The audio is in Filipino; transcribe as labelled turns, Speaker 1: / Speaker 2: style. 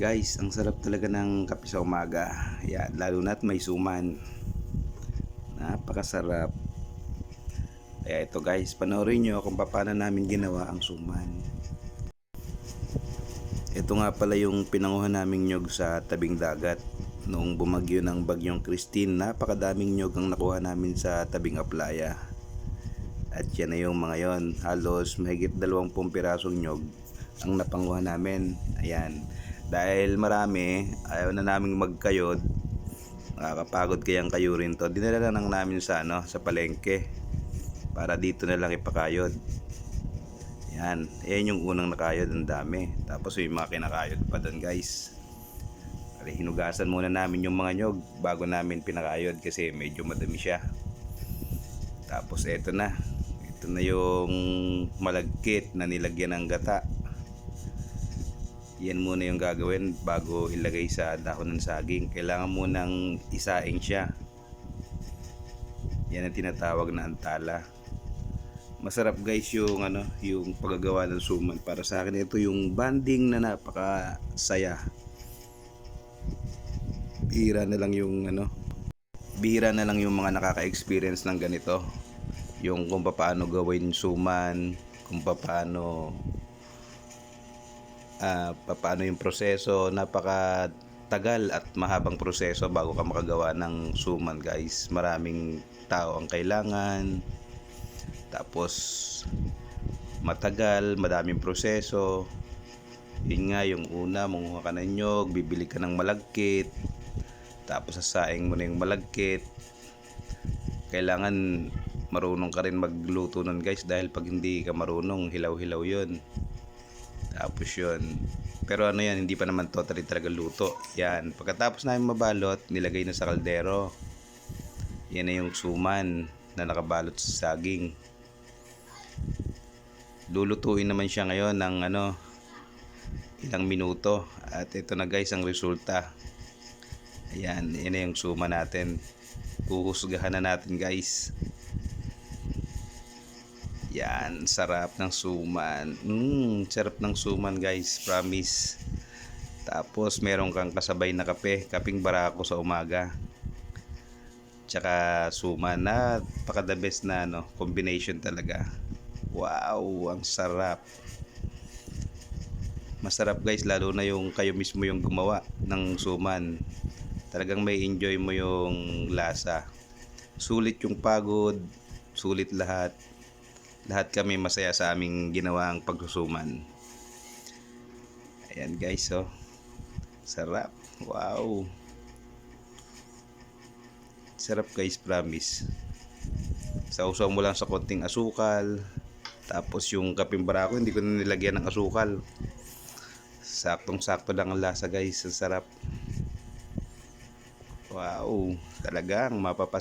Speaker 1: Guys, ang sarap talaga ng kape sa umaga. Yan, lalo na't may suman. Napakasarap. Kaya ito guys, panoorin nyo kung paano namin ginawa ang suman. Ito nga pala yung pinanguhan naming nyog sa tabing dagat. Noong bumagyo ng bagyong Christine, napakadaming nyog ang nakuha namin sa tabing aplaya. At yan na yung mga yon. Halos mahigit 20 pirasong nyog ang napanguha namin. Ayan. Dahil marami, ayaw na naming magkayod. Nakakapagod kayang kayo rin to. Dinala na lang namin sa, ano, sa palengke. Para dito na lang ipakayod. Yan. Yan yung unang nakayod. Ang dami. Tapos yung mga kinakayod pa doon guys. Ali, hinugasan muna namin yung mga nyog bago namin pinakayod kasi medyo madami siya. Tapos eto na. Ito na yung malagkit na nilagyan ng gata. Yan muna yung gagawin bago ilagay sa dahon ng saging. Kailangan munang isaing siya. Yan ang tinatawag na antala. Masarap guys yung ano, yung paggagawa ng suman. Para sa akin ito yung banding na napaka saya. Bihira na lang yung ano, bihira na lang yung mga nakaka-experience ng ganito. Yung kung paano gawin suman, kung paano ah paano yung proseso, napaka tagal at mahabang proseso bago ka makagawa ng suman guys. Maraming tao ang kailangan. Tapos matagal, madaming proseso. Yun nga yung una, manguha ka ng nyog, bibili ka ng malagkit. Tapos sasaing mo na yung malagkit. Kailangan marunong ka rin magluto nun guys dahil pag hindi ka marunong, hilaw-hilaw yun. Tapos yun. Pero ano yan, hindi pa naman totally talaga luto. Yan. Pagkatapos namin mabalot, nilagay na sa kaldero. Yan na yung suman na nakabalot sa saging. Lulutuin naman siya ngayon ng ano, ilang minuto. At ito na guys ang resulta. Ayan, yan na yung suman natin. Huhusgahan na natin guys. Yan, sarap ng suman. Mmm, sarap ng suman guys, promise. Tapos meron kang kasabay na kape, kaping barako sa umaga. Tsaka suman na paka the best na no, combination talaga. Wow, ang sarap. Masarap guys, lalo na yung kayo mismo yung gumawa ng suman. Talagang may enjoy mo yung lasa. Sulit yung pagod, sulit lahat lahat kami masaya sa aming ginawang pagsusuman. Ayan guys, oh. Sarap. Wow. Sarap guys, promise. Sausaw mo lang sa konting asukal. Tapos yung kaping barako, hindi ko na nilagyan ng asukal. Saktong-sakto lang ang lasa guys. Ang sarap. Wow. Talagang mapapasa